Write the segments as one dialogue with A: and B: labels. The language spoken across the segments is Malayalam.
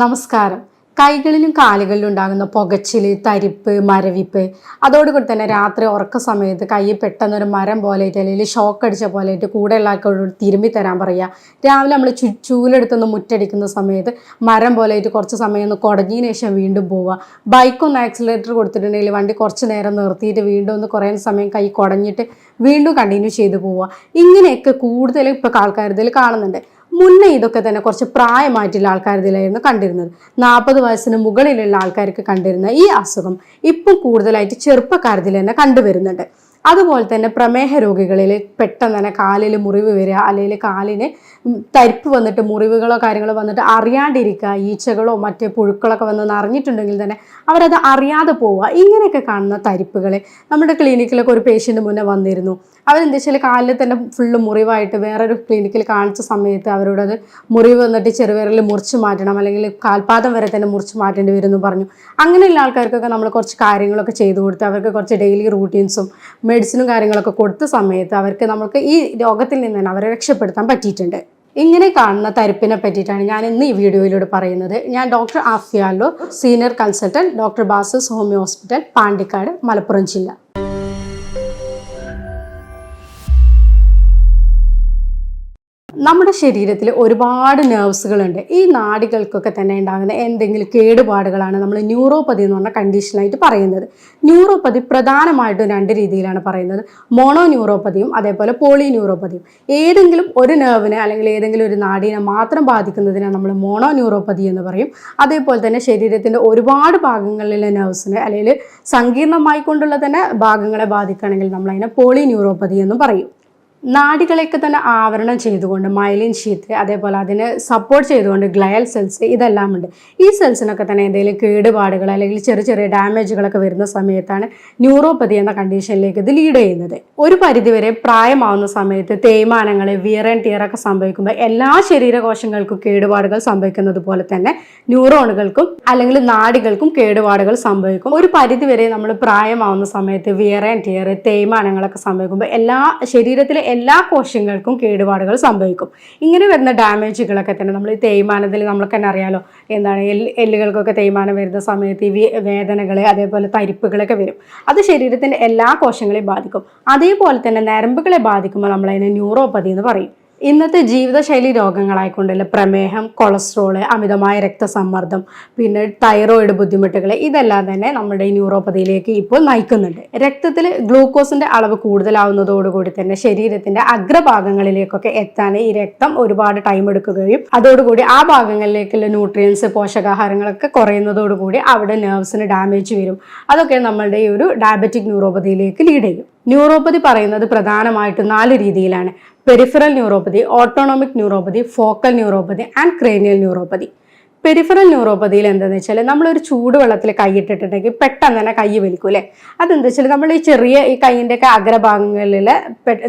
A: നമസ്കാരം. കൈകളിലും കാലുകളിലും ഉണ്ടാകുന്ന പുകച്ചിൽ തരിപ്പ് മരവിപ്പ് അതോടുകൂടി തന്നെ രാത്രി ഉറക്ക സമയത്ത് കൈ പെട്ടെന്നൊരു മരം പോലെ അല്ലെങ്കിൽ ഷോക്ക് അടിച്ച പോലെ ആയിട്ട് കൂടെ ആൾക്കാരോട് തിരുമ്പി തരാൻ പറയുക. രാവിലെ നമ്മൾ ചു ചൂലെടുത്തൊന്ന് മുറ്റടിക്കുന്ന സമയത്ത് മരം പോലെ ആയിട്ട് കുറച്ച് സമയം ഒന്ന് കുടഞ്ഞതിന് ശേഷം വീണ്ടും പോവുക. ബൈക്കൊന്ന് ആക്സിലേറ്റർ കൊടുത്തിട്ടുണ്ടെങ്കിൽ വണ്ടി കുറച്ച് നേരം നിർത്തിയിട്ട് വീണ്ടും ഒന്ന് കുറേ സമയം കൈ കുടഞ്ഞിട്ട് വീണ്ടും കണ്ടിന്യൂ ചെയ്ത് പോവുക. ഇങ്ങനെയൊക്കെ കൂടുതൽ ഇപ്പോൾ ആൾക്കാർ ഇതിൽ കാണുന്നുണ്ട്. മുന്നേ ഇതൊക്കെ തന്നെ കുറച്ച് പ്രായമായിട്ടുള്ള ആൾക്കാരിലായിരുന്നു കണ്ടിരുന്നത്. നാൽപ്പത് വയസ്സിന് മുകളിലുള്ള ആൾക്കാർക്ക് കണ്ടിരുന്ന ഈ അസുഖം ഇപ്പം കൂടുതലായിട്ട് ചെറുപ്പക്കാരത്തിൽ തന്നെ കണ്ടുവരുന്നുണ്ട്. അതുപോലെ തന്നെ പ്രമേഹ രോഗികളിൽ പെട്ടെന്ന് തന്നെ കാലിൽ മുറിവ് വരിക അല്ലെങ്കിൽ കാലിന് തരിപ്പ് വന്നിട്ട് മുറിവുകളോ കാര്യങ്ങളോ വന്നിട്ട് അറിയാണ്ടിരിക്കുക ഈച്ചകളോ മറ്റ് പുഴുക്കളൊക്കെ വന്ന് നിറഞ്ഞിട്ടുണ്ടെങ്കിൽ തന്നെ അവരത് അറിയാതെ പോവുക. ഇങ്ങനെയൊക്കെ കാണുന്ന തരിപ്പുകൾ നമ്മുടെ ക്ലിനിക്കിലൊക്കെ ഒരു പേഷ്യന്റ് മുന്നേ വന്നിരുന്നു. അവരെന്താ വെച്ചാൽ കാലിൽ തന്നെ ഫുള്ള് മുറിവായിട്ട് വേറൊരു ക്ലിനിക്കിൽ കാണിച്ച സമയത്ത് അവരോടത് മുറിവ് വന്നിട്ട് ചെറുവിരൽ മുറിച്ച് മാറ്റണം അല്ലെങ്കിൽ കാൽപാദം വരെ തന്നെ മുറിച്ച് മാറ്റേണ്ടി വരും എന്ന് പറഞ്ഞു. അങ്ങനെയുള്ള ആൾക്കാർക്കൊക്കെ നമ്മൾ കുറച്ച് കാര്യങ്ങളൊക്കെ ചെയ്തു കൊടുത്ത് അവർക്ക് കുറച്ച് ഡെയിലി റൂട്ടീൻസും മെഡിസിനും കാര്യങ്ങളൊക്കെ കൊടുത്ത സമയത്ത് അവർക്ക് നമുക്ക് ഈ രോഗത്തിൽ നിന്ന് തന്നെ അവരെ രക്ഷപ്പെടുത്താൻ പറ്റിയിട്ടുണ്ട്. ഇങ്ങനെ കാണുന്ന തരിപ്പിനെ പറ്റിയിട്ടാണ് ഞാൻ ഇന്ന് ഈ വീഡിയോയിലൂടെ പറയുന്നത്. ഞാൻ ഡോക്ടർ ആഫിയാലോ സീനിയർ കൺസൾട്ടന്റ് ഡോക്ടർ ബാസസ് ഹോമിയോ ഹോസ്പിറ്റൽ പാണ്ടിക്കാട് മലപ്പുറം ജില്ല. നമ്മുടെ ശരീരത്തിൽ ഒരുപാട് നേഴ്സുകളുണ്ട് ഈ നാടികൾക്കൊക്കെ തന്നെ ഉണ്ടാകുന്ന എന്തെങ്കിലും കേടുപാടുകളാണ് നമ്മൾ ന്യൂറോപ്പതി എന്ന് പറഞ്ഞ കണ്ടീഷനായിട്ട് പറയുന്നത്. ന്യൂറോപ്പതി പ്രധാനമായിട്ടും രണ്ട് രീതിയിലാണ് പറയുന്നത്. മോണോ ന്യൂറോപ്പതിയും അതേപോലെ പോളി ന്യൂറോപ്പതിയും ഏതെങ്കിലും ഒരു നെർവിനെ അല്ലെങ്കിൽ ഏതെങ്കിലും ഒരു നാടിനെ മാത്രം ബാധിക്കുന്നതിനെ നമ്മൾ മോണോ ന്യൂറോപ്പതി എന്ന് പറയും. അതേപോലെ തന്നെ ശരീരത്തിന്റെ ഒരുപാട് ഭാഗങ്ങളിലെ നെർവ്സിനെ അല്ലെങ്കിൽ സങ്കീർണമായി കൊണ്ടുള്ള തന്നെ ഭാഗങ്ങളെ ബാധിക്കുകയാണെങ്കിൽ നമ്മൾ അതിനെ പോളി ന്യൂറോപ്പതി എന്ന് പറയും. നാഡികളെയൊക്കെ തന്നെ ആവരണം ചെയ്തുകൊണ്ട് മൈലിൻ ഷീത്ത് അതേപോലെ അതിനെ സപ്പോർട്ട് ചെയ്തുകൊണ്ട് ഗ്ലയൽ സെൽസ് ഇതെല്ലാം ഉണ്ട്. ഈ സെൽസിനൊക്കെ തന്നെ എന്തെങ്കിലും കേടുപാടുകൾ അല്ലെങ്കിൽ ചെറിയ ചെറിയ ഡാമേജുകളൊക്കെ വരുന്ന സമയത്താണ് ന്യൂറോപ്പതി എന്ന കണ്ടീഷനിലേക്ക് ഇത് ലീഡ് ചെയ്യുന്നത്. ഒരു പരിധിവരെ പ്രായമാവുന്ന സമയത്ത് തേയ്മാനങ്ങൾ വിയർ ആൻഡ് ടിയർ ഒക്കെ സംഭവിക്കുമ്പോൾ എല്ലാ ശരീരകോശങ്ങൾക്കും കേടുപാടുകൾ സംഭവിക്കുന്നത് പോലെ തന്നെ ന്യൂറോണുകൾക്കും അല്ലെങ്കിൽ നാടികൾക്കും കേടുപാടുകൾ സംഭവിക്കും. ഒരു പരിധിവരെ നമ്മൾ പ്രായമാവുന്ന സമയത്ത് വിയർ ആൻഡ് ടിയർ തേയ്മാനങ്ങളൊക്കെ സംഭവിക്കുമ്പോൾ എല്ലാ ശരീരത്തിലെ എല്ലാ കോശങ്ങൾക്കും കേടുപാടുകൾ സംഭവിക്കും. ഇങ്ങനെ വരുന്ന ഡാമേജുകളൊക്കെ തന്നെ നമ്മൾ ഈ തേയ്മാനത്തിൽ നമ്മൾക്ക് തന്നെ അറിയാലോ. എന്താണ് എല്ല് എല്ലുകൾക്കൊക്കെ തേയ്മാനം വരുന്ന സമയത്ത് ഈ വേദനകൾ അതേപോലെ തരിപ്പുകളൊക്കെ വരും. അത് ശരീരത്തിന്റെ എല്ലാ കോശങ്ങളെയും ബാധിക്കും. അതേപോലെ തന്നെ നരമ്പുകളെ ബാധിക്കുമ്പോൾ നമ്മളതിനെ ന്യൂറോപ്പതി എന്ന് പറയും. ഇന്നത്തെ ജീവിതശൈലി രോഗങ്ങളായിക്കൊണ്ടുള്ള പ്രമേഹം കൊളസ്ട്രോൾ അമിതമായ രക്തസമ്മർദ്ദം പിന്നെ തൈറോയിഡ് ബുദ്ധിമുട്ടുകൾ ഇതെല്ലാം തന്നെ നമ്മുടെ ഈ ന്യൂറോപ്പതിയിലേക്ക് ഇപ്പോൾ നയിക്കുന്നുണ്ട്. രക്തത്തിൽ ഗ്ലൂക്കോസിന്റെ അളവ് കൂടുതലാവുന്നതോടുകൂടി തന്നെ ശരീരത്തിന്റെ അഗ്രഭാഗങ്ങളിലേക്കൊക്കെ എത്താൻ ഈ രക്തം ഒരുപാട് ടൈം എടുക്കുകയും അതോടുകൂടി ആ ഭാഗങ്ങളിലേക്കുള്ള ന്യൂട്രിയൻസ് പോഷകാഹാരങ്ങളൊക്കെ കുറയുന്നതോടുകൂടി അവിടെ നെർവ്സിന് ഡാമേജ് വരും. അതൊക്കെ നമ്മളുടെ ഈ ഒരു ഡയബറ്റിക് ന്യൂറോപ്പതിയിലേക്ക് ലീഡ് ചെയ്യും. ന്യൂറോപ്പതി പറയുന്നത് പ്രധാനമായിട്ടും നാല് രീതിയിലാണ്. Peripheral neuropathy autonomic neuropathy focal neuropathy and cranial neuropathy peripheral ന്യൂറോപ്പതിയിൽ എന്താണെന്ന് വെച്ചാൽ നമ്മളൊരു ചൂടുവെള്ളത്തിൽ കൈയിട്ടിട്ടുണ്ടെങ്കിൽ പെട്ടെന്ന് തന്നെ കൈ വലിക്കും അല്ലേ? അതെന്താ വെച്ചാൽ നമ്മൾ ഈ ചെറിയ ഈ കൈയിന്റെയൊക്കെ അഗ്രഭാഗങ്ങളിൽ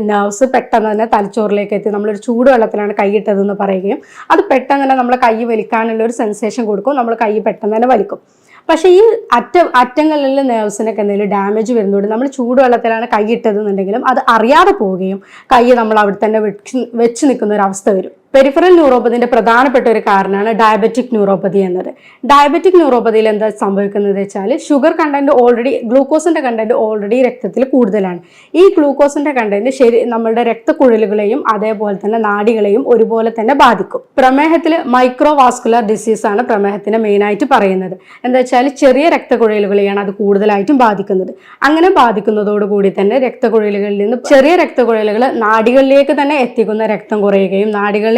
A: നെർവ്സ് പെട്ടെന്ന് തന്നെ തലച്ചോറിലേക്ക് എത്തി നമ്മളൊരു ചൂടുവെള്ളത്തിലാണ് കൈയിട്ടതെന്ന് പറയുകയും അത് പെട്ടെന്ന് തന്നെ നമ്മൾ കൈ വലിക്കാനുള്ള ഒരു സെൻസേഷൻ കൊടുക്കും നമ്മൾ കൈ പെട്ടെന്ന് തന്നെ വലിക്കും. പക്ഷേ ഈ അറ്റ അറ്റങ്ങളിലെ നെർവ്സിനൊക്കെ എന്തെങ്കിലും ഡാമേജ് വരുന്നതുകൊണ്ട് നമ്മൾ ചൂടുവെള്ളത്തിലാണ് കൈ ഇട്ടതെന്നുണ്ടെങ്കിലും അത് അറിയാതെ പോവുകയും കൈ നമ്മൾ അവിടെ തന്നെ വെച്ച് വെച്ച് നിൽക്കുന്ന ഒരു അവസ്ഥ വരും. പെരിഫറൽ ന്യൂറോപ്പതിന്റെ പ്രധാനപ്പെട്ട ഒരു കാരണമാണ് ഡയബറ്റിക് ന്യൂറോപ്പതി എന്നത്. ഡയബറ്റിക് ന്യൂറോപ്പതിയിൽ എന്താ സംഭവിക്കുന്നത് വെച്ചാൽ ഷുഗർ കണ്ടന്റ് ഓൾറെഡി ഗ്ലൂക്കോസിന്റെ കണ്ടന്റ് ഓൾറെഡി രക്തത്തിൽ കൂടുതലാണ്. ഈ ഗ്ലൂക്കോസിന്റെ കണ്ടന്റ് ശരി നമ്മുടെ രക്തക്കുഴലുകളെയും അതേപോലെ തന്നെ നാടികളെയും ഒരുപോലെ തന്നെ ബാധിക്കും. പ്രമേഹത്തിൽ മൈക്രോവാസ്കുലർ ഡിസീസാണ് പ്രമേഹത്തിന് മെയിനായിട്ട് പറയുന്നത്. എന്താ വെച്ചാൽ ചെറിയ രക്തക്കുഴലുകളെയാണ് അത് കൂടുതലായിട്ടും ബാധിക്കുന്നത്. അങ്ങനെ ബാധിക്കുന്നതോടുകൂടി തന്നെ രക്തക്കുഴലുകളിൽ നിന്ന് ചെറിയ രക്തക്കുഴലുകൾ നാടികളിലേക്ക് തന്നെ എത്തിക്കുന്ന രക്തം കുറയുകയും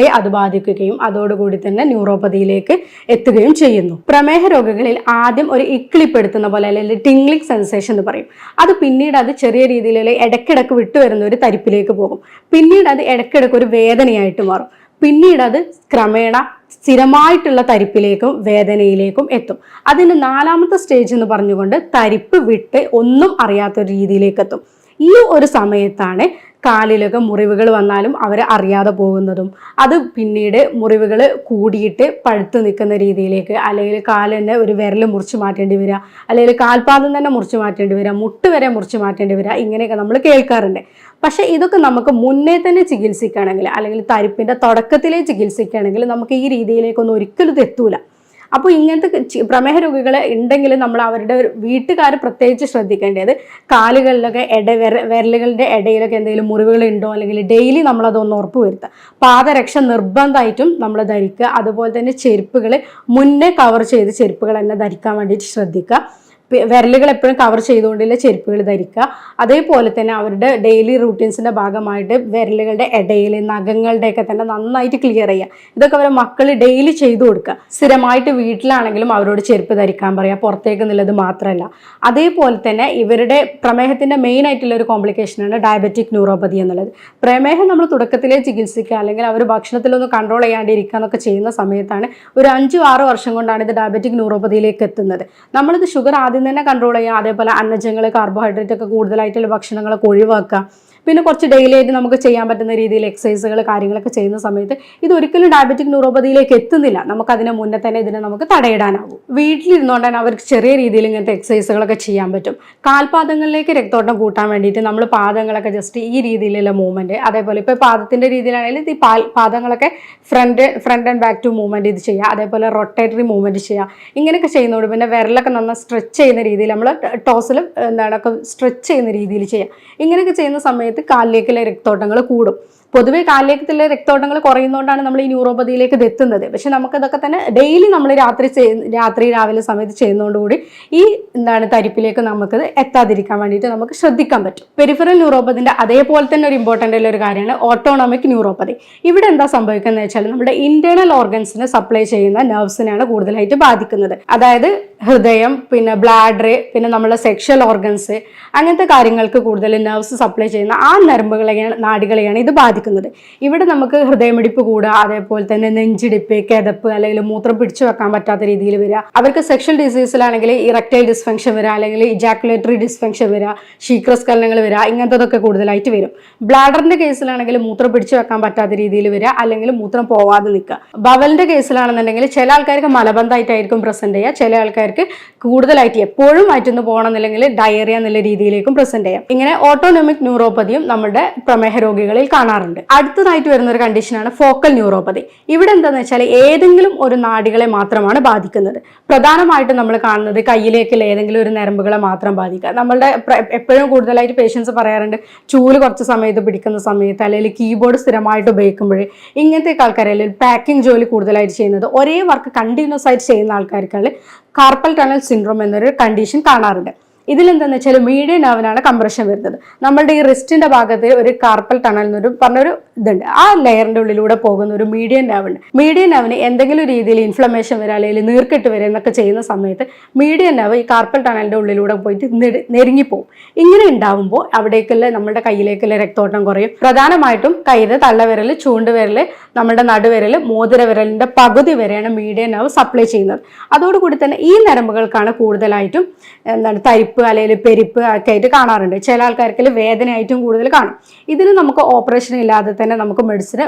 A: നാഡികളെ അത് ബാധിക്കുകയും അതോടുകൂടി തന്നെ ന്യൂറോപ്പതിയിലേക്ക് എത്തുകയും ചെയ്യുന്നു. പ്രമേഹ രോഗികളിൽ ആദ്യം ഒരു ഇക്കിളിപ്പെടുത്തുന്ന പോലെ അല്ലെങ്കിൽ ടിംഗ്ലിംഗ് സെൻസേഷൻ എന്ന് പറയും. അത് പിന്നീട് അത് ചെറിയ രീതിയിലുള്ള ഇടയ്ക്കിടയ്ക്ക് വിട്ടുവരുന്ന ഒരു തരിപ്പിലേക്ക് പോകും. പിന്നീട് അത് ഇടയ്ക്കിടയ്ക്ക് ഒരു വേദനയായിട്ട് മാറും. പിന്നീട് അത് ക്രമേണ സ്ഥിരമായിട്ടുള്ള തരിപ്പിലേക്കും വേദനയിലേക്കും എത്തും. അതിന് നാലാമത്തെ സ്റ്റേജ് എന്ന് പറഞ്ഞുകൊണ്ട് തരിപ്പ് വിട്ട് ഒന്നും അറിയാത്ത ഒരു രീതിയിലേക്ക് എത്തും. ഈ ഒരു സമയത്താണ് കാലിലൊക്കെ മുറിവുകൾ വന്നാലും അവർ അറിയാതെ പോകുന്നതും. അത് പിന്നീട് മുറിവുകൾ കൂടിയിട്ട് പഴുത്ത് നിൽക്കുന്ന രീതിയിലേക്ക് അല്ലെങ്കിൽ കാൽ തന്നെ ഒരു വിരൽ മുറിച്ച് മാറ്റേണ്ടി വരിക അല്ലെങ്കിൽ കാൽപാദം തന്നെ മുറിച്ച് മാറ്റേണ്ടി വരിക മുട്ട് വരെ മുറിച്ച് മാറ്റേണ്ടി വരിക ഇങ്ങനെയൊക്കെ നമ്മൾ കേൾക്കാറുണ്ട്. പക്ഷേ ഇതൊക്കെ നമുക്ക് മുന്നേ തന്നെ ചികിത്സിക്കുകയാണെങ്കിൽ അല്ലെങ്കിൽ തരിപ്പിന്റെ തുടക്കത്തിലേ ചികിത്സിക്കുകയാണെങ്കിൽ നമുക്ക് ഈ രീതിയിലേക്കൊന്നും ഒരിക്കലും എത്തൂല. അപ്പോൾ ഇങ്ങനത്തെ പ്രമേഹ രോഗികൾ ഉണ്ടെങ്കിൽ നമ്മൾ അവരുടെ വീട്ടുകാർ പ്രത്യേകിച്ച് ശ്രദ്ധിക്കേണ്ടത് കാലുകളിലൊക്കെ ഇട വിര വിരലുകളുടെ ഇടയിലൊക്കെ എന്തെങ്കിലും മുറിവുകൾ ഉണ്ടോ അല്ലെങ്കിൽ ഡെയിലി നമ്മളതൊന്ന് ഉറപ്പ് വരുത്തുക പാദരക്ഷ നിർബന്ധമായിട്ടും നമ്മൾ ധരിക്കുക. അതുപോലെ തന്നെ ചെരുപ്പുകൾ മുന്നേ കവർ ചെയ്ത് ചെരുപ്പുകൾ തന്നെ ധരിക്കാൻ വേണ്ടിയിട്ട് ശ്രദ്ധിക്കുക. വിരലുകൾ എപ്പോഴും കവർ ചെയ്തുകൊണ്ടുള്ള ചെരുപ്പുകൾ ധരിക്കുക. അതേപോലെ തന്നെ അവരുടെ ഡെയിലി റൂട്ടീൻസിന്റെ ഭാഗമായിട്ട് വിരലുകളുടെ ഇടയിൽ നഖങ്ങളുടെയൊക്കെ തന്നെ നന്നായിട്ട് ക്ലിയർ ചെയ്യുക. ഇതൊക്കെ അവരെ മക്കൾ ഡെയിലി ചെയ്തു കൊടുക്കുക. സ്ഥിരമായിട്ട് വീട്ടിലാണെങ്കിലും അവരോട് ചെരുപ്പ് ധരിക്കാൻ പറയുക. പുറത്തേക്ക് എന്നുള്ളത് മാത്രമല്ല. അതേപോലെ തന്നെ ഇവരുടെ പ്രമേഹത്തിന്റെ മെയിൻ ആയിട്ടുള്ള ഒരു കോംപ്ലിക്കേഷനാണ് ഡയബറ്റിക് ന്യൂറോപ്പതി എന്നുള്ളത്. പ്രമേഹം നമ്മൾ തുടക്കത്തിലേ ചികിത്സിക്കുക അല്ലെങ്കിൽ അവർ ഭക്ഷണത്തിലൊന്ന് കൺട്രോൾ ചെയ്യാണ്ടിരിക്കുക എന്നൊക്കെ ചെയ്യുന്ന സമയത്താണ് ഒരു അഞ്ചു ആറ് വർഷം കൊണ്ടാണ് ഇത് ഡയബറ്റിക് ന്യൂറോപ്പതിയിലേക്ക് എത്തുന്നത്. നമ്മളിത് ഷുഗർ ആദ്യം തന്നെ കൺട്രോൾ ചെയ്യാം. അതേപോലെ അന്നജങ്ങൾ കാർബോഹൈഡ്രേറ്റ് ഒക്കെ കൂടുതലായിട്ടുള്ള ഭക്ഷണങ്ങളൊക്കെ ഒഴിവാക്കുക. പിന്നെ കുറച്ച് ഡെയിലി ആയിട്ട് നമുക്ക് ചെയ്യാൻ പറ്റുന്ന രീതിയിൽ എക്സസൈസുകൾ കാര്യങ്ങളൊക്കെ ചെയ്യുന്ന സമയത്ത് ഇത് ഒരിക്കലും ഡയബറ്റിക് ന്യൂറോപ്പതിയിലേക്ക് എത്തുന്നില്ല. നമുക്ക് അതിനെ മുന്നേ തന്നെ ഇതിനെ നമുക്ക് തടയിടാനാവും. വീട്ടിലിരുന്നുകൊണ്ട് തന്നെ അവർക്ക് ചെറിയ രീതിയിൽ ഇങ്ങനത്തെ എക്സസൈസുകളൊക്കെ ചെയ്യാൻ പറ്റും. കാൽപാദങ്ങളിലേക്ക് രക്തോട്ടം കൂട്ടാൻ വേണ്ടിയിട്ട് നമ്മൾ പാദങ്ങളൊക്കെ ജസ്റ്റ് ഈ രീതിയിലുള്ള മൂവ്മെന്റ് അതേപോലെ ഇപ്പോൾ പാദത്തിന്റെ രീതിയിലാണെങ്കിൽ ഈ പാദങ്ങളൊക്കെ front front and back to movement ഇത് ചെയ്യുക. അതേപോലെ റൊട്ടേറ്ററി മൂവ്മെന്റ് ചെയ്യുക. ഇങ്ങനെയൊക്കെ ചെയ്യുന്നതോട് പിന്നെ വിരലൊക്കെ നന്നായി സ്ട്രെച്ച് ചെയ്യുന്ന രീതിയിൽ നമ്മൾ ടോസിലും എന്താണ് സ്ട്രെച്ച് ചെയ്യുന്ന രീതിയിൽ ചെയ്യുക. ഇങ്ങനെയൊക്കെ ചെയ്യുന്ന സമയത്ത് കാലിലേക്കുള്ള രക്തോട്ടങ്ങൾ കൂടും. പൊതുവെ കാലിലേക്കത്തിലെ രക്തോട്ടങ്ങൾ കുറയുന്നതുകൊണ്ടാണ് നമ്മൾ ഈ ന്യൂറോപ്പതിയിലേക്ക് ഇത് എത്തുന്നത്. പക്ഷെ നമുക്കിതൊക്കെ തന്നെ ഡെയിലി നമ്മൾ രാത്രി രാത്രി രാവിലെ സമയത്ത് ചെയ്യുന്നതോടുകൂടി ഈ എന്താണ് തരിപ്പിലേക്ക് നമുക്കത് എത്താതിരിക്കാൻ വേണ്ടിയിട്ട് നമുക്ക് ശ്രദ്ധിക്കാൻ പറ്റും. പെരിഫറൽ ന്യൂറോപ്പതിന്റെ അതേപോലെ തന്നെ ഒരു ഇമ്പോർട്ടന്റ് ആയിട്ടുള്ള ഒരു കാര്യമാണ് ഓട്ടോണോമിക് ന്യൂറോപ്പതി. ഇവിടെ എന്താ സംഭവിക്കുന്നത് വെച്ചാൽ നമ്മുടെ ഇന്റേണൽ ഓർഗൻസിനെ സപ്ലൈ ചെയ്യുന്ന നെർവ്സിനെയാണ് കൂടുതലായിട്ട് ബാധിക്കുന്നത്. അതായത് ഹൃദയം പിന്നെ ബ്ലാഡർ പിന്നെ നമ്മളെ സെക്ഷൽ ഓർഗൻസ് അങ്ങനത്തെ കാര്യങ്ങൾക്ക് കൂടുതൽ നെർവ്സ് സപ്ലൈ ചെയ്യുന്ന ആ നരമ്പുകളെയാണ് നാടികളെയാണ് ഇത് ബാധിക്കുന്നത്. ഇവിടെ നമുക്ക് ഹൃദയമിടിപ്പ് കൂടുക അതേപോലെ തന്നെ നെഞ്ചിടിപ്പ് കിതപ്പ് അല്ലെങ്കിൽ മൂത്രം പിടിച്ചു വെക്കാൻ പറ്റാത്ത രീതിയിൽ വരിക. അവർക്ക് സെക്ഷൽ ഡിസീസിലാണെങ്കിൽ ഇറക്ടൈൽ ഡിസ്ഫങ്ഷൻ വരിക അല്ലെങ്കിൽ ഇജാക്കുലേറ്ററി ഡിസ്ഫങ്ഷൻ വരിക ശീക്രസ്കലനങ്ങൾ വരിക ഇങ്ങനത്തതൊക്കെ കൂടുതലായിട്ട് വരും. ബ്ലാഡറിന്റെ കേസിലാണെങ്കിൽ മൂത്രം പിടിച്ചു വെക്കാൻ പറ്റാത്ത രീതിയിൽ വരിക അല്ലെങ്കിൽ മൂത്രം പോവാതെ നിൽക്കുക. ബവലിന്റെ കേസിലാണെന്നുണ്ടെങ്കിൽ ചില ആൾക്കാർക്ക് മലബന്ധമായിട്ടായിരിക്കും പ്രസന്റ് ചെയ്യുക ചില ആൾക്കാർക്ക് കൂടുതലായിട്ട് എപ്പോഴും വയറ്റുന്നു പോകണമെന്നില്ലെങ്കിൽ ഡയറിയ എന്നുള്ള രീതിയിലേക്കും പ്രസന്റ് ചെയ്യാം. ഇങ്ങനെ ഓട്ടോണോമിക് ന്യൂറോപ്പതിയും നമ്മുടെ പ്രമേഹ രോഗികളിൽ കാണാറുണ്ട്. അടുത്തതായിട്ട് വരുന്ന ഒരു കണ്ടീഷനാണ് ഫോക്കൽ ന്യൂറോപ്പതി ഇവിടെ എന്താണെന്ന് വെച്ചാൽ ഏതെങ്കിലും ഒരു നാടികളെ മാത്രമാണ് ബാധിക്കുന്നത്. പ്രധാനമായിട്ടും നമ്മൾ കാണുന്നത് കയ്യിലേക്കുള്ള ഏതെങ്കിലും ഒരു നരമ്പുകളെ മാത്രം ബാധിക്കുക. നമ്മളുടെ എപ്പോഴും കൂടുതലായിട്ട് പേഷ്യൻസ് പറയാറുണ്ട് ചൂൽ കുറച്ച് സമയത്ത് പിടിക്കുന്ന സമയത്ത് അല്ലെങ്കിൽ കീബോർഡ് സ്ഥിരമായിട്ട് ഉപയോഗിക്കുമ്പോൾ ഇങ്ങനത്തെ ആൾക്കാർ അല്ലെങ്കിൽ പാക്കിംഗ് ജോലി കൂടുതലായിട്ട് ചെയ്യുന്നത്. ഒരേ വർക്ക് കണ്ടിന്യൂസ് ആയിട്ട് ചെയ്യുന്ന ആൾക്കാർക്കാണ് കാർപ്പൽ ടണൽ സിൻഡ്രോം എന്നൊരു കണ്ടീഷൻ കാണാറുണ്ട്. ഇതിലെന്താന്ന് വെച്ചാൽ മീഡിയം നെർവിനാണ് കംപ്രഷൻ വരുന്നത്. നമ്മളുടെ ഈ റിസ്റ്റിന്റെ ഭാഗത്ത് ഒരു കാർപ്പൽ ടണൽ എന്നൊരു പറഞ്ഞൊരു ഇതുണ്ട്. ആ ലെയറിന്റെ ഉള്ളിലൂടെ പോകുന്ന ഒരു മീഡിയം നെർവുണ്ട് മീഡിയം നെർവിന് എന്തെങ്കിലും രീതിയിൽ ഇൻഫ്ലമേഷൻ വരിക അല്ലെങ്കിൽ നീർക്കെട്ട് വരിക എന്നൊക്കെ ചെയ്യുന്ന സമയത്ത് മീഡിയം നെർവ് ഈ കാർപ്പൽ ടണലിന്റെ ഉള്ളിലൂടെ പോയിട്ട് നെരു- നെരുങ്ങിപ്പോവും. ഇങ്ങനെ ഉണ്ടാവുമ്പോൾ അവിടേക്കുള്ള നമ്മുടെ കയ്യിലേക്കുള്ള രക്തോട്ടം കുറയും. പ്രധാനമായിട്ടും കയ്യിൽ തള്ളവിരൽ ചൂണ്ടുവിരൽ നമ്മുടെ നടുവിരൽ മോതിരവിരലിന്റെ പകുതി വരെയാണ് മീഡിയം നെർവ് സപ്ലൈ ചെയ്യുന്നത്. അതോടുകൂടി തന്നെ ഈ നരമ്പുകൾക്കാണ് കൂടുതലായിട്ടും എന്താണ് തരിപ്പ് അല്ലെങ്കിൽ പെരിപ്പ് ഒക്കെ ആയിട്ട് കാണാറുണ്ട്. ചില ആൾക്കാർക്ക് വേദനയായിട്ടും കൂടുതൽ കാണും. ഇതിന് നമുക്ക് ഓപ്പറേഷൻ ഇല്ലാതെ തന്നെ നമുക്ക് മെഡിസിൻ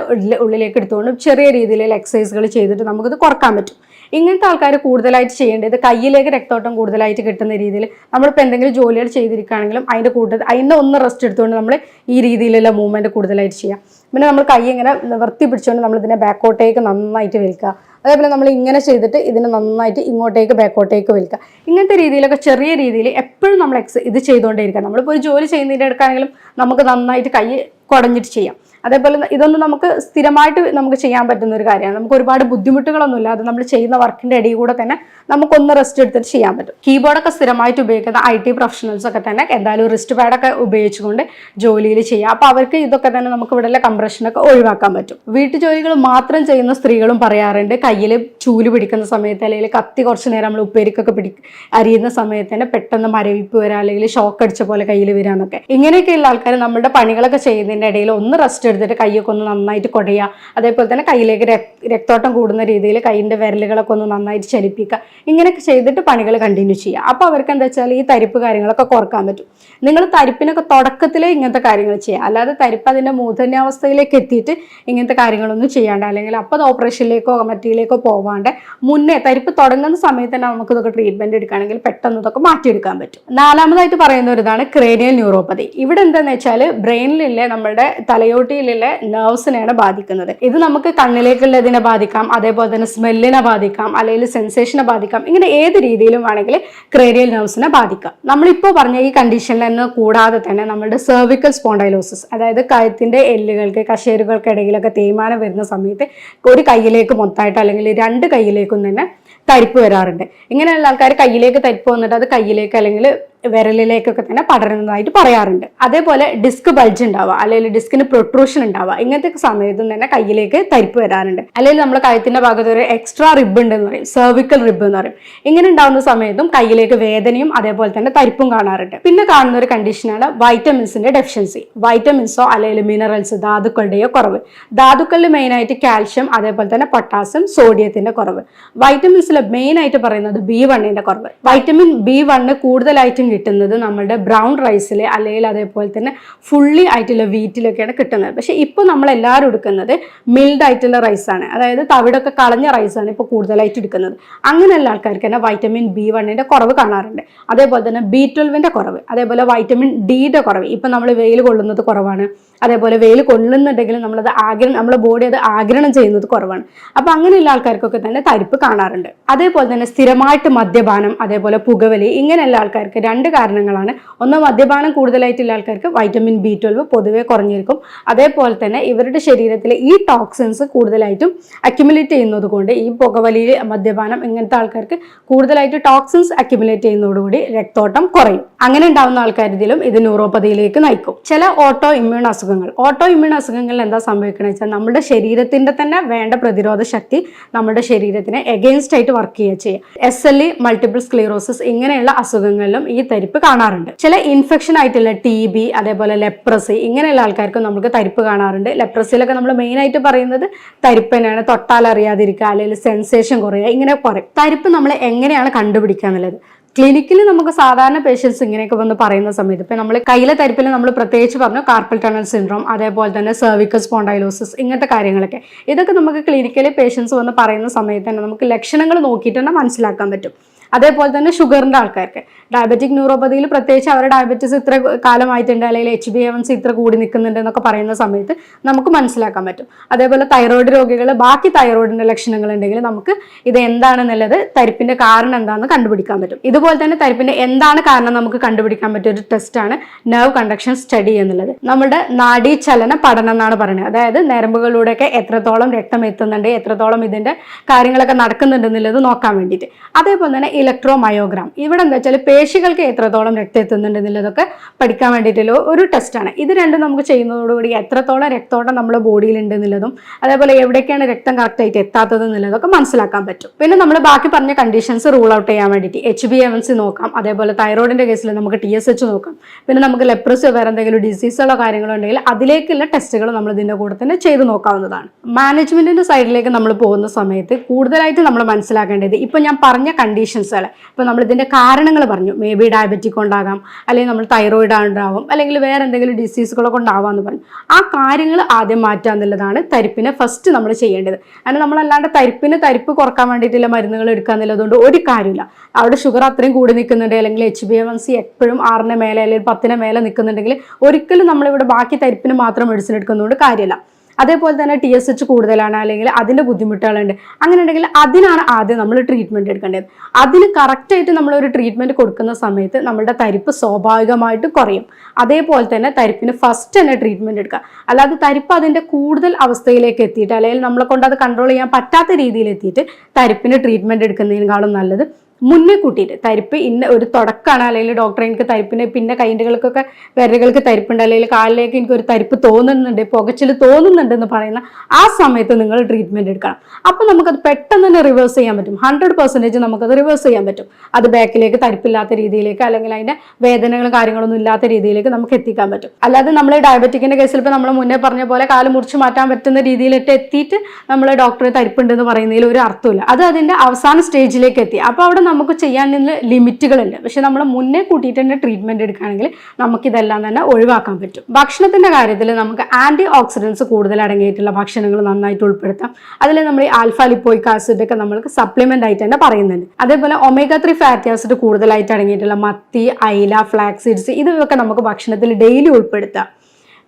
A: ഉള്ളിലേക്ക് എടുത്തുകൊണ്ട് ചെറിയ രീതിയിലുള്ള എക്സസൈസുകൾ ചെയ്തിട്ട് നമുക്കിത് കുറയ്ക്കാൻ പറ്റും. ഇങ്ങനത്തെ ആൾക്കാർ കൂടുതലായിട്ട് ചെയ്യേണ്ടത് കയ്യിലേക്ക് രക്തോട്ടം കൂടുതലായിട്ട് കിട്ടുന്ന രീതിയിൽ നമ്മളിപ്പോൾ എന്തെങ്കിലും ജോലികൾ ചെയ്തിരിക്കുകയാണെങ്കിലും അതിന്റെ കൂട്ടത്തിൽ അതിന്റെ ഒന്ന് റെസ്റ്റ് എടുത്തുകൊണ്ട് നമ്മൾ ഈ രീതിയിലുള്ള മൂവ്മെന്റ് കൂടുതലായിട്ട് ചെയ്യാം. പിന്നെ നമ്മൾ കൈ ഇങ്ങനെ നിവർത്തി പിടിച്ചുകൊണ്ട് നമ്മൾ ഇതിനെ ബാക്കോട്ടേക്ക് നന്നായിട്ട് വലിക്കുക. അതേപോലെ നമ്മൾ ഇങ്ങനെ ചെയ്തിട്ട് ഇതിനെ നന്നായിട്ട് ഇങ്ങോട്ടേക്ക് ബാക്കോട്ടേക്ക് വലിക്കുക. ഇങ്ങനത്തെ രീതിയിലൊക്കെ ചെറിയ രീതിയിൽ എപ്പോഴും നമ്മൾ എക്സ് ഇത് ചെയ്തുകൊണ്ടേ ഇരിക്കുക നമ്മളിപ്പോൾ ഒരു ജോലി ചെയ്യുന്നതിന്റെ എടുക്കുകയാണെങ്കിലും നമുക്ക് നന്നായിട്ട് കൈ കുടഞ്ഞിട്ട് ചെയ്യാം. അതേപോലെ ഇതൊന്നും നമുക്ക് സ്ഥിരമായിട്ട് നമുക്ക് ചെയ്യാൻ പറ്റുന്ന ഒരു കാര്യമാണ്. നമുക്ക് ഒരുപാട് ബുദ്ധിമുട്ടുകളൊന്നും അത് നമ്മൾ ചെയ്യുന്ന വർക്കിന്റെ ഇടയിൽ കൂടെ തന്നെ നമുക്കൊന്ന് റെസ്റ്റ് എടുത്തിട്ട് ചെയ്യാൻ പറ്റും. കീബോർഡൊക്കെ സ്ഥിരമായിട്ട് ഉപയോഗിക്കുന്ന ഐ ടി പ്രൊഫഷണൽസ് ഒക്കെ തന്നെ എന്തായാലും റിസ്റ്റ് പാഡൊക്കെ ഉപയോഗിച്ചുകൊണ്ട് ജോലിയിൽ ചെയ്യാം അപ്പോൾ അവർക്ക് ഇതൊക്കെ തന്നെ നമുക്ക് ഇവിടെയുള്ള കംപ്രഷനൊക്കെ ഒഴിവാക്കാൻ പറ്റും. വീട്ടു ജോലികൾ മാത്രം ചെയ്യുന്ന സ്ത്രീകളും പറയാറുണ്ട്. കയ്യിൽ ചൂൽ പിടിക്കുന്ന സമയത്ത് അല്ലെങ്കിൽ കത്തി കുറച്ച് നേരം നമ്മൾ ഉപ്പേരിക്കൊക്കെ പിടി അരിയുന്ന സമയത്ത് തന്നെ പെട്ടെന്ന് മരവിപ്പ് വരാം അല്ലെങ്കിൽ ഷോക്ക് അടിച്ച പോലെ കയ്യിൽ വരാന്നൊക്കെ ഇങ്ങനെയൊക്കെയുള്ള ആൾക്കാർ നമ്മുടെ പണികളൊക്കെ ചെയ്യുന്നതിന്റെ ഇടയിൽ ഒന്ന് റെസ്റ്റ് എടുത്തിട്ട് കൈയൊക്കെ ഒന്ന് നന്നായിട്ട് കുടയുക അതേപോലെ തന്നെ കയ്യിലേക്ക് രക്- രക്തോട്ടം കൂടുന്ന രീതിയിൽ കൈയിന്റെ വിരലുകളൊക്കെ ഒന്ന് നന്നായിട്ട് ചലിപ്പിക്കുക ഇങ്ങനെയൊക്കെ ചെയ്തിട്ട് പണികൾ കണ്ടിന്യൂ ചെയ്യുക അപ്പോൾ അവർക്ക് എന്താ വെച്ചാൽ ഈ തരിപ്പ് കാര്യങ്ങളൊക്കെ കുറയ്ക്കാൻ പറ്റും. നിങ്ങൾ തരിപ്പിനൊക്കെ തുടക്കത്തിലേ ഇങ്ങനത്തെ കാര്യങ്ങൾ ചെയ്യുക അല്ലാതെ തരിപ്പ് അതിന്റെ മൂർധന്യാവസ്ഥയിലേക്ക് എത്തിയിട്ട് ഇങ്ങനത്തെ കാര്യങ്ങളൊന്നും ചെയ്യാണ്ട് അല്ലെങ്കിൽ അപ്പോൾ അത് ഓപ്പറേഷനിലേക്കോ മറ്റിലേക്കോ പോവാണ്ട് മുന്നേ തരിപ്പ് തുടങ്ങുന്ന സമയത്ത് തന്നെ നമുക്ക് ഇതൊക്കെ ട്രീറ്റ്മെന്റ് എടുക്കുകയാണെങ്കിൽ പെട്ടെന്ന് ഇതൊക്കെ മാറ്റിയെടുക്കാൻ പറ്റും. നാലാമതായിട്ട് പറയുന്ന ഒരു ഇതാണ് ക്രേനിയൽ ന്യൂറോപ്പതി ഇവിടെ എന്താണെന്ന് വെച്ചാൽ ബ്രെയിനിലുള്ള നമ്മുടെ തലയോട്ടിയിൽ ബോഡിയിലുള്ള നെർവ്സിനെയാണ് ബാധിക്കുന്നത്. ഇത് നമുക്ക് കണ്ണിലേക്കുള്ളതിനെ ബാധിക്കാം അതേപോലെ തന്നെ സ്മെല്ലിനെ ബാധിക്കാം അല്ലെങ്കിൽ സെൻസേഷനെ ബാധിക്കാം ഇങ്ങനെ ഏത് രീതിയിലും വേണമെങ്കിൽ ക്രേരിയൽ നെർവ്സിനെ ബാധിക്കാം. നമ്മളിപ്പോൾ പറഞ്ഞ ഈ കണ്ടീഷനിൽ നിന്ന് കൂടാതെ തന്നെ നമ്മുടെ സെർവിക്കൽ സ്പോണ്ടൈലോസിസ് അതായത് കയത്തിന്റെ എല്ലുകൾക്ക് കശേരുകൾക്ക് ഇടയിലൊക്കെ തേയ്മാനം വരുന്ന സമയത്ത് ഒരു കയ്യിലേക്ക് മൊത്തമായിട്ട് അല്ലെങ്കിൽ രണ്ട് കയ്യിലേക്കും തന്നെ തരിപ്പ് വരാറുണ്ട്. ഇങ്ങനെയുള്ള ആൾക്കാർ കയ്യിലേക്ക് തരിപ്പ് വന്നിട്ട് അത് കയ്യിലേക്ക് അല്ലെങ്കിൽ വിരലിലേക്കൊക്കെ തന്നെ പടരുന്നതായിട്ട് പറയാറുണ്ട്. അതേപോലെ ഡിസ്ക് ബൾജ് ഉണ്ടാവുക അല്ലെങ്കിൽ ഡിസ്കിന് പ്രൊട്രൂഷൻ ഉണ്ടാവുക ഇങ്ങനത്തെ സമയത്തും തന്നെ കയ്യിലേക്ക് തരിപ്പ് വരാറുണ്ട്. അല്ലെങ്കിൽ നമ്മുടെ കഴുത്തിന്റെ ഭാഗത്ത് ഒരു എക്സ്ട്രാ റിബ് ഉണ്ടെന്ന് പറയും സെർവിക്കൽ റിബ് എന്ന് പറയും. ഇങ്ങനെ ഉണ്ടാവുന്ന സമയത്തും കയ്യിലേക്ക് വേദനയും അതേപോലെ തന്നെ തരിപ്പും കാണാറുണ്ട്. പിന്നെ കാണുന്ന ഒരു കണ്ടീഷനാണ് വൈറ്റമിൻസിന്റെ ഡെഫിഷ്യൻസി വൈറ്റമിൻസോ അല്ലെങ്കിൽ മിനറൽസ് ധാതുക്കളുടെയോ കുറവ്. ധാതുക്കളിൽ മെയിൻ ആയിട്ട് കാൽഷ്യം അതേപോലെ തന്നെ പൊട്ടാസ്യം സോഡിയത്തിന്റെ കുറവ്. വൈറ്റമിൻസിൽ മെയിൻ ആയിട്ട് പറയുന്നത് ബി വണ്ണിന്റെ കുറവ്. വൈറ്റമിൻ ബി വണ്ണ് കൂടുതലായിട്ടും കിട്ടുന്നത് നമ്മുടെ ബ്രൗൺ റൈസിൽ അല്ലെങ്കിൽ അതേപോലെ തന്നെ ഫുള്ളി ആയിട്ടുള്ള വീറ്റിലൊക്കെയാണ് കിട്ടുന്നത്. പക്ഷേ ഇപ്പോൾ നമ്മൾ എല്ലാവരും എടുക്കുന്നത് മിൽഡ് ആയിട്ടുള്ള റൈസാണ് അതായത് തവിടൊക്കെ കളഞ്ഞ റൈസാണ് ഇപ്പോൾ കൂടുതലായിട്ട് എടുക്കുന്നത്. അങ്ങനെയുള്ള ആൾക്കാർക്ക് തന്നെ വൈറ്റമിൻ ബി വണ്ണിന്റെ കുറവ് കാണാറുണ്ട്. അതേപോലെ തന്നെ ബി ട്വൽവിന്റെ കുറവ് അതേപോലെ വൈറ്റമിൻ ഡിയുടെ കുറവ്. ഇപ്പം നമ്മൾ വെയിൽ കൊള്ളുന്നത് കുറവാണ്. അതേപോലെ വെയിൽ കൊള്ളുന്നുണ്ടെങ്കിൽ നമ്മളത് ആഗ്രഹം നമ്മുടെ ബോഡി അത് ആഗ്രഹം ചെയ്യുന്നത് കുറവാണ്. അപ്പോൾ അങ്ങനെയുള്ള ആൾക്കാർക്കൊക്കെ തന്നെ തരിപ്പ് കാണാറുണ്ട്. അതേപോലെ തന്നെ സ്ഥിരമായിട്ട് മദ്യപാനം അതേപോലെ പുകവലി ഇങ്ങനെയുള്ള ആൾക്കാർക്ക് രണ്ട് കാരണങ്ങളാണ്. ഒന്ന് മദ്യപാനം കൂടുതലായിട്ടുള്ള ആൾക്കാർക്ക് വൈറ്റമിൻ ബി ട്വൽവ് പൊതുവെ കുറഞ്ഞിരിക്കും. അതേപോലെ തന്നെ ഇവരുടെ ശരീരത്തിലെ ഈ ടോക്സിൻസ് കൂടുതലായിട്ടും അക്യുമുലേറ്റ് ചെയ്യുന്നത് കൊണ്ട് ഈ പുകവലി മദ്യപാനം ഇങ്ങനത്തെ ആൾക്കാർക്ക് കൂടുതലായിട്ട് ടോക്സിൻസ് അക്യുമുലേറ്റ് ചെയ്യുന്നതോടുകൂടി രക്തോട്ടം കുറയും. അങ്ങനെ ഉണ്ടാവുന്ന ആൾക്കാരിലും ഇത് ന്യൂറോപ്പതിയിലേക്ക് നയിക്കും. ചില ഓട്ടോ ഇമ്മ്യൂൺ അസുഖങ്ങൾ. ഓട്ടോ ഇമ്മ്യൂൺ അസുഖങ്ങളിൽ എന്താ സംഭവിക്കുന്നത് വെച്ചാൽ നമ്മുടെ ശരീരത്തിന്റെ തന്നെ വേണ്ട പ്രതിരോധ ശക്തി നമ്മുടെ ശരീരത്തിന് എഗെയിൻസ്റ്റ് ആയിട്ട് വർക്ക് ചെയ്യുക ചെയ്യുക. S L E multiple sclerosis ഇങ്ങനെയുള്ള അസുഖങ്ങളിലും ഈ തരിപ്പ് കാണാറുണ്ട്. ചില ഇൻഫെക്ഷൻ ആയിട്ടുള്ള ടി ബി അതേപോലെ ലെപ്രസി ഇങ്ങനെയുള്ള ആൾക്കാർക്കും നമുക്ക് തരിപ്പ് കാണാറുണ്ട്. ലെപ്രസിയിലൊക്കെ നമ്മൾ മെയിൻ ആയിട്ട് പറയുന്നത് തരിപ്പ് തൊട്ടാൽ അറിയാതിരിക്കുക അല്ലെങ്കിൽ സെൻസേഷൻ കുറയുക ഇങ്ങനെ കുറയും. തരിപ്പ് നമ്മൾ എങ്ങനെയാണ് കണ്ടുപിടിക്കുക എന്നുള്ളത്? ക്ലിനിക്കിൽ നമുക്ക് സാധാരണ പേഷ്യൻസ് ഇങ്ങനെയൊക്കെ വന്ന് പറയുന്ന സമയത്ത് ഇപ്പം നമ്മൾ കയ്യിലെ തരിപ്പിൽ നമ്മൾ പ്രത്യേകിച്ച് പറഞ്ഞു കാർപ്പൽ ടണൽ സിൻഡ്രോം അതേപോലെ തന്നെ സെർവിക്കൽ സ്പോണ്ടൈലോസിസ് ഇങ്ങനത്തെ കാര്യങ്ങളൊക്കെ. ഇതൊക്കെ നമുക്ക് ക്ലിനിക്കലി പേഷ്യൻസ് വന്ന് പറയുന്ന സമയത്ത് തന്നെ നമുക്ക് ലക്ഷണങ്ങൾ നോക്കിയിട്ട് തന്നെ മനസ്സിലാക്കാൻ പറ്റും. അതേപോലെ തന്നെ ഷുഗറിന്റെ ആൾക്കാർക്ക്. ഡയബറ്റിക് ന്യൂറോപ്പതിയിൽ പ്രത്യേകിച്ച് അവരുടെ ഡയബറ്റീസ് ഇത്ര കാലമായിട്ടുണ്ട് അല്ലെങ്കിൽ എച്ച് ബി എവൻസ് ഇത്ര കൂടി നിൽക്കുന്നുണ്ട് എന്നൊക്കെ പറയുന്ന സമയത്ത് നമുക്ക് മനസ്സിലാക്കാൻ പറ്റും. അതേപോലെ തൈറോയ്ഡ് രോഗികൾ ബാക്കി തൈറോയിഡിന്റെ ലക്ഷണങ്ങൾ ഉണ്ടെങ്കിൽ നമുക്ക് ഇത് എന്താണെന്നുള്ളത് തരിപ്പിന്റെ കാരണം എന്താണെന്ന് കണ്ടുപിടിക്കാൻ പറ്റും. ഇതുപോലെ തന്നെ തരിപ്പിന്റെ എന്താണ് കാരണം നമുക്ക് കണ്ടുപിടിക്കാൻ പറ്റിയ ഒരു ടെസ്റ്റാണ് നെർവ് കണ്ടക്ഷൻ സ്റ്റഡി എന്നുള്ളത്. നമ്മുടെ നാഡീചലന പഠനം എന്നാണ് പറയുന്നത്. അതായത് നരമ്പുകളിലൂടെയൊക്കെ എത്രത്തോളം രക്തം എത്തുന്നുണ്ട് എത്രത്തോളം ഇതിന്റെ കാര്യങ്ങളൊക്കെ നടക്കുന്നുണ്ടെന്നുള്ളത് നോക്കാൻ വേണ്ടിയിട്ട്. അതേപോലെ തന്നെ ഇലക്ട്രോ മയോഗ്രാം ഇവിടെ എന്താ വെച്ചാൽ പേശികൾക്ക് എത്രത്തോളം രക്തം എത്തുന്നുണ്ട് എന്നുള്ളതൊക്കെ പഠിക്കാൻ വേണ്ടിയിട്ടുള്ള ഒരു ടെസ്റ്റാണ് ഇത് രണ്ടും നമുക്ക് ചെയ്യുന്നതോടുകൂടി എത്രത്തോളം രക്തോട്ടം നമ്മുടെ ബോഡിയിൽ ഉണ്ട് എന്നുള്ളതും അതേപോലെ എവിടേക്കാണ് രക്തം കറക്റ്റായിട്ട് എത്താത്തത് എന്നുള്ളതൊക്കെ മനസ്സിലാക്കാൻ പറ്റും. പിന്നെ നമ്മൾ ബാക്കി പറഞ്ഞ കണ്ടീഷൻസ് റൂൾ ഔട്ട് ചെയ്യാൻ വേണ്ടിയിട്ട് എച്ച് ബി എം സി നോക്കാം. അതേപോലെ തൈറോയിഡിന്റെ കേസിൽ നമുക്ക് ടി എസ് എച്ച് നോക്കാം. പിന്നെ നമുക്ക് ലെപ്രസ് വേറെ എന്തെങ്കിലും ഡിസീസുകളോ കാര്യങ്ങളോ ഉണ്ടെങ്കിൽ അതിലേക്കുള്ള ടെസ്റ്റുകൾ നമ്മൾ ഇതിന്റെ കൂടെ തന്നെ ചെയ്ത് നോക്കാവുന്നതാണ്. മാനേജ്മെന്റിന്റെ സൈഡിലേക്ക് നമ്മൾ പോകുന്ന സമയത്ത് കൂടുതലായിട്ട് നമ്മൾ മനസ്സിലാക്കേണ്ടത് ഇപ്പൊ ഞാൻ പറഞ്ഞ കണ്ടീഷൻസുകൾ ഇപ്പൊ നമ്മൾ നമ്മളിതിന്റെ കാരണങ്ങൾ പറഞ്ഞു. മേ ബി ഡയബറ്റിക് ഉണ്ടാകാം അല്ലെങ്കിൽ നമ്മൾ തൈറോയിഡ് ഉണ്ടാവും അല്ലെങ്കിൽ വേറെ എന്തെങ്കിലും ഡിസീസുകളൊക്കെ ഉണ്ടാവാമെന്ന് പറഞ്ഞു. ആ കാര്യങ്ങൾ ആദ്യം മാറ്റുക എന്നുള്ളതാണ് തരിപ്പിനെ ഫസ്റ്റ് നമ്മൾ ചെയ്യേണ്ടത്. കാരണം നമ്മളല്ലാണ്ട് തരിപ്പിന് തരിപ്പ് കുറയ്ക്കാൻ വേണ്ടിയിട്ടില്ല മരുന്നുകൾ എടുക്കുക എന്നുള്ളതുകൊണ്ട് ഒരു കാര്യമില്ല. അവിടെ ഷുഗർ അത്രയും കൂടി നിൽക്കുന്നുണ്ട് അല്ലെങ്കിൽ എച്ച് ബി എം സി എപ്പോഴും ആറിന് മേലെ അല്ലെങ്കിൽ പത്തിന് മേലെ നിൽക്കുന്നുണ്ടെങ്കിൽ ഒരിക്കലും നമ്മളിവിടെ ബാക്കി തരിപ്പിന് മാത്രം മെഡിസിൻ എടുക്കുന്നതുകൊണ്ട് കാര്യമില്ല. അതേപോലെ തന്നെ ടി എസ് എച്ച് കൂടുതലാണ് അല്ലെങ്കിൽ അതിന്റെ ബുദ്ധിമുട്ടുകളുണ്ട്. അങ്ങനെ ഉണ്ടെങ്കിൽ അതിനാണ് ആദ്യം നമ്മൾ ട്രീറ്റ്മെന്റ് എടുക്കേണ്ടത്. അതിന് കറക്റ്റായിട്ട് നമ്മളൊരു ട്രീറ്റ്മെന്റ് കൊടുക്കുന്ന സമയത്ത് നമ്മുടെ തരിപ്പ് സ്വാഭാവികമായിട്ട് കുറയും. അതേപോലെ തന്നെ തരിപ്പിന് ഫസ്റ്റ് തന്നെ ട്രീറ്റ്മെന്റ് എടുക്കുക. അല്ലാതെ തരിപ്പ് അതിന്റെ കൂടുതൽ അവസ്ഥയിലേക്ക് എത്തിയിട്ട് അല്ലെങ്കിൽ നമ്മളെ കൊണ്ട് അത് കൺട്രോൾ ചെയ്യാൻ പറ്റാത്ത രീതിയിൽ എത്തിയിട്ട് തരിപ്പിന് ട്രീറ്റ്മെന്റ് എടുക്കുന്നതിനേക്കാളും നല്ലത് മുന്നേ കൂട്ടിയിട്ട് തരിപ്പ് ഇന്ന ഒരു തുടക്കമാണ് അല്ലെങ്കിൽ ഡോക്ടറെ എനിക്ക് തരിപ്പിന് പിന്നെ കൈൻഡുകൾക്കൊക്കെ വിരലുകൾക്ക് തരിപ്പുണ്ട് അല്ലെങ്കിൽ കാലിലേക്ക് എനിക്ക് ഒരു തരിപ്പ് തോന്നുന്നുണ്ട് പുകച്ചിൽ തോന്നുന്നുണ്ട് എന്ന് പറയുന്ന ആ സമയത്ത് നിങ്ങൾ ട്രീറ്റ്മെന്റ് എടുക്കണം. അപ്പോൾ നമുക്കത് പെട്ടെന്ന് തന്നെ റിവേഴ്സ് ചെയ്യാൻ പറ്റും. ഹൺഡ്രഡ് പെർസെന്റേജ് നമുക്കത് റിവേഴ്സ് ചെയ്യാൻ പറ്റും. അത് ബാക്കിലേക്ക് തരിപ്പില്ലാത്ത രീതിയിലേക്ക് അല്ലെങ്കിൽ അതിന്റെ വേദനകളും കാര്യങ്ങളൊന്നും ഇല്ലാത്ത രീതിയിലേക്ക് നമുക്ക് എത്തിക്കാൻ പറ്റും. അല്ലാതെ നമ്മൾ ഡയബറ്റിക്കിന്റെ കേസിൽ ഇപ്പോൾ നമ്മൾ മുന്നേ പറഞ്ഞ പോലെ കാൽ മുറിച്ച് മാറ്റാൻ പറ്റുന്ന രീതിയിലിട്ട് എത്തിയിട്ട് നമ്മൾ ഡോക്ടറെ തരിപ്പുണ്ടെന്ന് പറയുന്നതിൽ ഒരു അർത്ഥമില്ല. അത് അതിന്റെ അവസാന സ്റ്റേജിലേക്ക് എത്തി. അപ്പോൾ അവിടെ നമുക്ക് ചെയ്യാനുള്ള ലിമിറ്റുകളുണ്ട്. പക്ഷെ നമ്മൾ മുന്നേ കൂട്ടിയിട്ട് തന്നെ ട്രീറ്റ്മെന്റ് എടുക്കുകയാണെങ്കിൽ നമുക്കിതെല്ലാം തന്നെ ഒഴിവാക്കാൻ പറ്റും. ഭക്ഷണത്തിന്റെ കാര്യത്തിൽ നമുക്ക് ആന്റി ഓക്സിഡൻസ് കൂടുതൽ അടങ്ങിയിട്ടുള്ള ഭക്ഷണങ്ങൾ നന്നായിട്ട് ഉൾപ്പെടുത്താം. അതിൽ നമ്മൾ ഈ ആൽഫ ലിപ്പോയിക് ആസിഡ് ഒക്കെ നമ്മൾക്ക് സപ്ലിമെന്റ് ആയിട്ട് തന്നെ പറയുന്നുണ്ട്. അതേപോലെ ഒമേഗ ത്രീ ഫാറ്റി ആസിഡ് കൂടുതലായിട്ട് അടങ്ങിയിട്ടുള്ള മത്തി അയില ഫ്ലാക്സ് സീഡ്സ് ഇതൊക്കെ നമുക്ക് ഭക്ഷണത്തിൽ ഡെയിലി ഉൾപ്പെടുത്താം.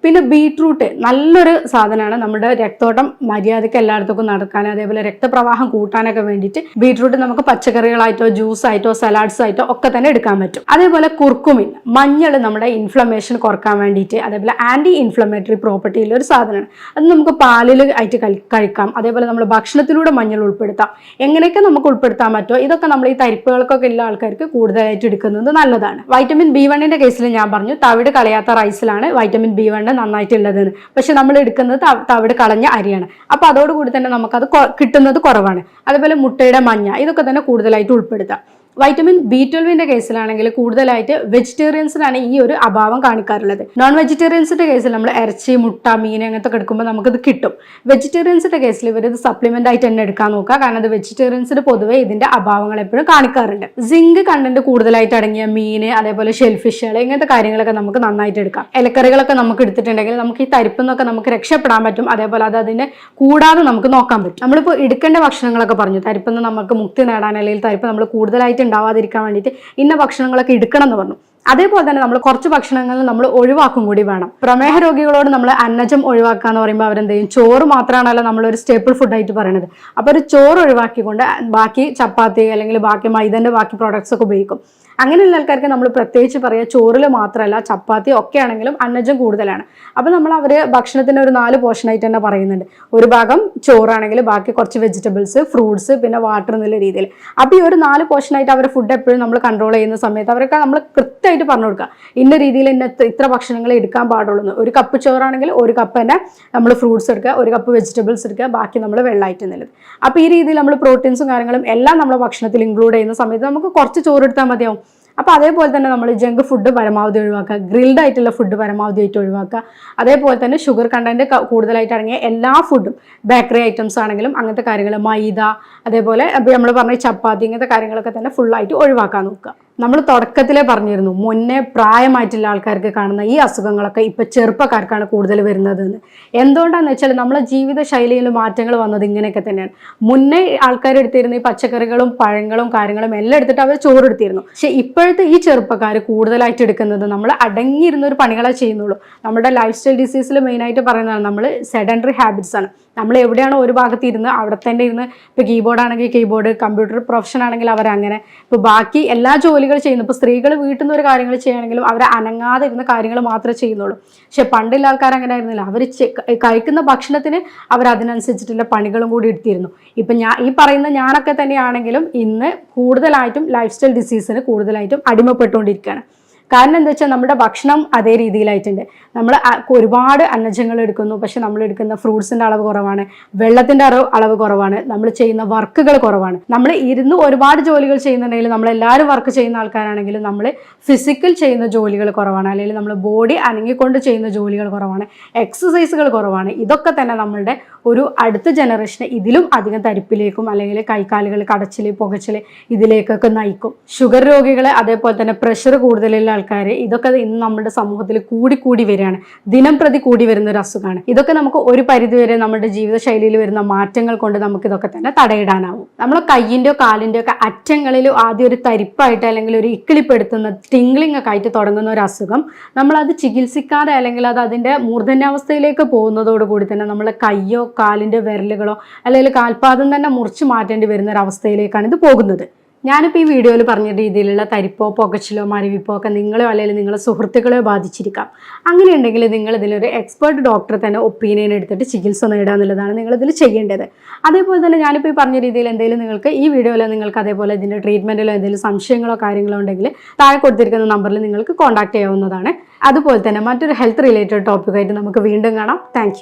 A: പിന്നെ ബീട്രൂട്ട് നല്ലൊരു സാധനമാണ്. നമ്മുടെ രക്തോട്ടം മര്യാദയ്ക്ക് എല്ലായിടത്തേക്കും നടക്കാൻ അതേപോലെ രക്തപ്രവാഹം കൂട്ടാനൊക്കെ വേണ്ടിയിട്ട് ബീട്രൂട്ട് നമുക്ക് പച്ചക്കറികളായിട്ടോ ജ്യൂസ് ആയിട്ടോ സലാഡ്സ് ആയിട്ടോ ഒക്കെ തന്നെ എടുക്കാൻ പറ്റും. അതേപോലെ കുർക്കുമിൻ മഞ്ഞൾ നമ്മുടെ ഇൻഫ്ലമേഷൻ കുറയ്ക്കാൻ വേണ്ടിയിട്ട് അതേപോലെ ആന്റി ഇൻഫ്ലമേറ്ററി പ്രോപ്പർട്ടിയുള്ള ഒരു സാധനമാണ്. അത് നമുക്ക് പാലിൽ ആയിട്ട് കഴി- കഴിക്കാം. അതേപോലെ നമ്മൾ ഭക്ഷണത്തിലൂടെ മഞ്ഞൾ ഉൾപ്പെടുത്താം. എങ്ങനെയൊക്കെ നമുക്ക് ഉൾപ്പെടുത്താൻ പറ്റുമോ? ഇതൊക്കെ നമ്മൾ ഈ തരിപ്പുകൾക്കൊക്കെ ഉള്ള ആൾക്കാർക്ക് കൂടുതലായിട്ട് എടുക്കുന്നത് നല്ലതാണ്. വൈറ്റമിൻ ബി വണ്ണിന്റെ കേസിൽ ഞാൻ പറഞ്ഞു തവിട് കളയാത്ത റൈസിലാണ് വൈറ്റമിൻ ബി വണ്ണ് നന്നായിട്ടുള്ളതെന്ന്. പക്ഷെ നമ്മൾ എടുക്കുന്നത് തവിട് കളഞ്ഞ അരിയാണ്. അപ്പോൾ അതോടുകൂടി തന്നെ നമുക്കത് കിട്ടുന്നത് കുറവാണ്. അതുപോലെ മുട്ടയുടെ മഞ്ഞ ഇതൊക്കെ തന്നെ കൂടുതലായിട്ട് ഉൾപ്പെടുത്താം. വൈറ്റമിൻ ബി ട്വൽവിന്റെ കേസിലാണെങ്കിൽ കൂടുതലായിട്ട് വെജിറ്റേറിയൻസിനാണ് ഈ ഒരു അഭാവം കാണിക്കാറുള്ളത്. നോൺ വെജിറ്റേറിയൻസിന്റെ കേസിൽ നമ്മൾ ഇറച്ചി മുട്ട മീൻ അങ്ങനത്തെ എടുക്കുമ്പോൾ നമുക്കിത് കിട്ടും. വെജിറ്റേറിയൻസിന്റെ കേസിൽ ഇവർ ഇത് സപ്ലിമെന്റ് ആയിട്ട് തന്നെ എടുക്കാൻ നോക്കുക. കാരണം അത് വെജിറ്റേറിയൻസിന് പൊതുവേ ഇതിന്റെ അഭാവങ്ങൾ എപ്പോഴും കാണിക്കാറുണ്ട്. സിങ്ക് കണ്ടന്റ് കൂടുതലായിട്ട് അടങ്ങിയ മീൻ അതേപോലെ ഷെൽഫിഷുകൾ ഇങ്ങനത്തെ കാര്യങ്ങളൊക്കെ നമുക്ക് നന്നായിട്ട് എടുക്കാം. ഇലക്കറികളൊക്കെ നമുക്ക് എടുത്തിട്ടുണ്ടെങ്കിൽ നമുക്ക് ഈ തരിപ്പ് നിന്നൊക്കെ നമുക്ക് രക്ഷപ്പെടാൻ പറ്റും. അതേപോലെ അത് അതിനെ കൂടാതെ നമുക്ക് നോക്കാൻ പറ്റും. നമ്മളിപ്പോൾ എടുക്കേണ്ട ഭക്ഷണങ്ങളൊക്കെ പറഞ്ഞു. തരിപ്പ് നിന്ന് നമുക്ക് മുക്തി നേടാൻ അല്ലെങ്കിൽ തരിപ്പ് നമ്മൾ കൂടുതലായിട്ട് ഉണ്ടാവാതിരിക്കാൻ വേണ്ടിയിട്ട് ഇന്ന ഭക്ഷണങ്ങളൊക്കെ എടുക്കണം എന്ന് പറഞ്ഞു. അതേപോലെ തന്നെ നമ്മൾ കുറച്ച് ഭക്ഷണങ്ങൾ നമ്മൾ ഒഴിവാക്കും കൂടി വേണം. പ്രമേഹ രോഗികളോട് നമ്മൾ അന്നജം ഒഴിവാക്കുക എന്ന് പറയുമ്പോൾ അവരെന്ത് ചെയ്യും ചോറ് മാത്രമാണല്ലോ നമ്മളൊരു സ്റ്റേപ്പിൾ ഫുഡായിട്ട് പറയണത്. അപ്പോൾ ഒരു ചോറ് ഒഴിവാക്കിക്കൊണ്ട് ബാക്കി ചപ്പാത്തി അല്ലെങ്കിൽ ബാക്കി മൈദന്റെ ബാക്കി പ്രോഡക്ട്സ് ഒക്കെ ഉപയോഗിക്കും. അങ്ങനെയുള്ള ആൾക്കാർക്ക് നമ്മൾ പ്രത്യേകിച്ച് പറയുക ചോറിൽ മാത്രമല്ല ചപ്പാത്തി ഒക്കെ ആണെങ്കിലും അന്നജം കൂടുതലാണ്. അപ്പോൾ നമ്മൾ അവർ ഭക്ഷണത്തിന് ഒരു നാല് പോർഷനായിട്ട് തന്നെ പറയുന്നുണ്ട്. ഒരു ഭാഗം ചോറാണെങ്കിൽ ബാക്കി കുറച്ച് വെജിറ്റബിൾസ് ഫ്രൂട്ട്സ് പിന്നെ വാട്ടർ എന്നുള്ള രീതിയിൽ. അപ്പോൾ ഈ ഒരു നാല് പോർഷനായിട്ട് അവരുടെ ഫുഡ് എപ്പോഴും നമ്മൾ കൺട്രോൾ ചെയ്യുന്ന സമയത്ത് അവരൊക്കെ നമ്മൾ കൃത്യമായിട്ട് പറഞ്ഞു കൊടുക്കുക. ഇന്ന രീതിയിൽ ഇന്ന ഇത്ര- ഭക്ഷണങ്ങൾ എടുക്കാൻ പാടുള്ളൂ ഒരു കപ്പ് ചോറാണെങ്കിൽ ഒരു കപ്പ് തന്നെ നമ്മൾ ഫ്രൂട്ട്സ് എടുക്കുക ഒരു കപ്പ് വെജിറ്റബിൾസ് എടുക്കുക ബാക്കി നമ്മൾ വെള്ളമായിട്ട് നിലത് അപ്പോൾ ഈ രീതിയിൽ നമ്മൾ പ്രോട്ടീൻസും കാര്യങ്ങളും എല്ലാം നമ്മുടെ ഭക്ഷണത്തിൽ ഇൻക്ലൂഡ് ചെയ്യുന്ന സമയത്ത് നമുക്ക് കുറച്ച് ചോറ് എടുത്താൽ മതിയാവും. അപ്പോൾ അതേപോലെ തന്നെ നമ്മൾ ജങ്ക് ഫുഡ് പരമാവധി ഒഴിവാക്കുക ഗ്രിൽഡ് ആയിട്ടുള്ള ഫുഡ് പരമാവധി ആയിട്ട് ഒഴിവാക്കുക. അതേപോലെ തന്നെ ഷുഗർ കണ്ടന്റ് കൂടുതലായിട്ട് അടങ്ങിയ എല്ലാ ഫുഡും ബേക്കറി ഐറ്റംസ് ആണെങ്കിലും അങ്ങനത്തെ കാര്യങ്ങൾ മൈദ അതേപോലെ നമ്മൾ പറഞ്ഞ ചപ്പാത്തി ഇങ്ങനത്തെ കാര്യങ്ങളൊക്കെ തന്നെ ഫുള്ളായിട്ട് ഒഴിവാക്കാൻ നോക്കുക. നമ്മൾ തുടക്കത്തിലെ പറഞ്ഞിരുന്നു മുന്നേ പ്രായമായിട്ടുള്ള ആൾക്കാർക്ക് കാണുന്ന ഈ അസുഖങ്ങളൊക്കെ ഇപ്പൊ ചെറുപ്പക്കാർക്കാണ് കൂടുതൽ വരുന്നത് എന്ന് എന്തുകൊണ്ടാന്ന് വെച്ചാൽ നമ്മളെ ജീവിത ശൈലിയിൽ മാറ്റങ്ങൾ വന്നത് ഇങ്ങനെയൊക്കെ തന്നെയാണ്. മുന്നേ ആൾക്കാർ എടുത്തിരുന്ന ഈ പച്ചക്കറികളും പഴങ്ങളും കാര്യങ്ങളും എല്ലാം എടുത്തിട്ട് അവർ ചോറ് എടുത്തിരുന്നു പക്ഷെ ഇപ്പോഴത്തെ ഈ ചെറുപ്പക്കാർ കൂടുതലായിട്ട് എടുക്കുന്നത് നമ്മൾ അടങ്ങിയിരുന്ന ഒരു പണികളെ ചെയ്യുന്നുള്ളൂ. നമ്മുടെ ലൈഫ് സ്റ്റൈൽ ഡിസീസിൽ മെയിനായിട്ട് പറയുന്നതാണ് നമ്മൾ സെഡൻഡറി ഹാബിറ്റ്സ് ആണ്. നമ്മൾ എവിടെയാണോ ഒരു ഭാഗത്ത് ഇരുന്ന് അവിടെ തന്നെ ഇരുന്ന് ഇപ്പോൾ കീബോർഡ് ആണെങ്കിൽ കീബോർഡ് കമ്പ്യൂട്ടർ പ്രൊഫഷൻ ആണെങ്കിൽ അവരങ്ങനെ ഇപ്പോൾ ബാക്കി എല്ലാ ജോലികൾ ചെയ്യുന്നു. ഇപ്പോൾ സ്ത്രീകൾ വീട്ടിൽ നിന്ന് ഒരു കാര്യങ്ങൾ ചെയ്യണമെങ്കിലും അവർ അനങ്ങാതെ ഇരുന്ന കാര്യങ്ങൾ മാത്രമേ ചെയ്യുന്നുള്ളൂ. പക്ഷെ പണ്ടുള്ള ആൾക്കാർ അങ്ങനെ ആയിരുന്നില്ല. അവർ കഴിക്കുന്ന ഭക്ഷണത്തിന് അവർ അതിനനുസരിച്ചിട്ടുള്ള പണികളും കൂടി എടുത്തിരുന്നു. ഇപ്പം ഞാൻ ഈ പറയുന്ന ഞാനൊക്കെ തന്നെയാണെങ്കിലും ഇന്ന് കൂടുതലായിട്ടും ലൈഫ് സ്റ്റൈൽ ഡിസീസിന് കൂടുതലായിട്ടും അടിമപ്പെട്ടുകൊണ്ടിരിക്കുകയാണ്. കാരണം എന്താ വെച്ചാൽ നമ്മുടെ ഭക്ഷണം അതേ രീതിയിലായിട്ടുണ്ട്. നമ്മൾ ഒരുപാട് അന്നജങ്ങൾ എടുക്കുന്നു. പക്ഷെ നമ്മൾ എടുക്കുന്ന ഫ്രൂട്ട്സിന്റെ അളവ് കുറവാണ്. വെള്ളത്തിന്റെ അളവ് അളവ് കുറവാണ്. നമ്മൾ ചെയ്യുന്ന വർക്കുകൾ കുറവാണ്. നമ്മൾ ഇരുന്ന് ഒരുപാട് ജോലികൾ ചെയ്യുന്നുണ്ടെങ്കിൽ നമ്മൾ എല്ലാവരും വർക്ക് ചെയ്യുന്ന ആൾക്കാരാണെങ്കിലും നമ്മൾ ഫിസിക്കൽ ചെയ്യുന്ന ജോലികൾ കുറവാണ്. അല്ലെങ്കിൽ നമ്മൾ ബോഡി അനങ്ങിക്കൊണ്ട് ചെയ്യുന്ന ജോലികൾ കുറവാണ്. എക്സസൈസുകൾ കുറവാണ്. ഇതൊക്കെ തന്നെ നമ്മളുടെ ഒരു അടുത്ത ജനറേഷനെ ഇതിലും അധികം തരിപ്പിലേക്കും അല്ലെങ്കിൽ കൈക്കാലുകൾ കടച്ചിൽ പുകച്ചിൽ ഇതിലേക്കൊക്കെ നയിക്കും. ഷുഗർ രോഗികളെ അതേപോലെ തന്നെ പ്രഷർ കൂടുതലുള്ള ആൾക്കാർ ഇതൊക്കെ ഇന്ന് നമ്മുടെ സമൂഹത്തിൽ കൂടി കൂടി വരികയാണ്. ദിനം പ്രതി കൂടി വരുന്ന ഒരു അസുഖമാണ്. ഇതൊക്കെ നമുക്ക് ഒരു പരിധിവരെ നമ്മുടെ ജീവിതശൈലിയിൽ വരുന്ന മാറ്റങ്ങൾ കൊണ്ട് നമുക്ക് ഇതൊക്കെ തന്നെ തടയിടാനാവും. നമ്മളെ കയ്യിന്റെയോ കാലിന്റെയോ ഒക്കെ അറ്റങ്ങളിൽ ആദ്യം ഒരു തരിപ്പായിട്ട് അല്ലെങ്കിൽ ഒരു ഇക്കിളിപ്പെടുത്തുന്ന ടിംഗ്ലിംഗ് ഒക്കെ ആയിട്ട് തുടങ്ങുന്ന ഒരു അസുഖം നമ്മളത് ചികിത്സിക്കാതെ അല്ലെങ്കിൽ അത് അതിന്റെ മൂർധന്യാവസ്ഥയിലേക്ക് പോകുന്നതോടുകൂടി തന്നെ നമ്മളെ കയ്യോ കാലിന്റെ വിരലുകളോ അല്ലെങ്കിൽ കാൽപാദം തന്നെ മുറിച്ച് മാറ്റേണ്ടി വരുന്ന ഒരു അവസ്ഥയിലേക്കാണ് ഇത് പോകുന്നത്. ഞാനിപ്പോൾ ഈ വീഡിയോയിൽ പറഞ്ഞ രീതിയിലുള്ള തരിപ്പോ പുകച്ചിലോ മരവിപ്പോ ഒക്കെ നിങ്ങളോ അല്ലെങ്കിൽ നിങ്ങളുടെ സുഹൃത്തുക്കളെയോ ബാധിച്ചിരിക്കാം. അങ്ങനെയുണ്ടെങ്കിൽ നിങ്ങൾ ഇതിലൊരു എക്സ്പേർട്ട് ഡോക്ടറെ തന്നെ ഒപ്പീനിയൻ എടുത്തിട്ട് ചികിത്സ നിങ്ങൾ ഇതിൽ ചെയ്യേണ്ടത്. അതേപോലെ തന്നെ ഞാനിപ്പോൾ ഈ പറഞ്ഞ രീതിയിൽ എന്തെങ്കിലും നിങ്ങൾക്ക് ഈ വീഡിയോയിൽ നിങ്ങൾക്ക് അതേപോലെ ഇതിന്റെ ട്രീറ്റ്മെന്റിലോ എന്തെങ്കിലും സംശയങ്ങളോ കാര്യങ്ങളോ ഉണ്ടെങ്കിൽ താഴെ കൊടുത്തിരിക്കുന്ന നമ്പറിൽ നിങ്ങൾക്ക് കോൺടാക്ട് ചെയ്യാവുന്നതാണ്. അതുപോലെ തന്നെ മറ്റൊരു ഹെൽത്ത് റിലേറ്റഡ് ടോപ്പിക്കായിട്ട് നമുക്ക് വീണ്ടും കാണാം. താങ്ക്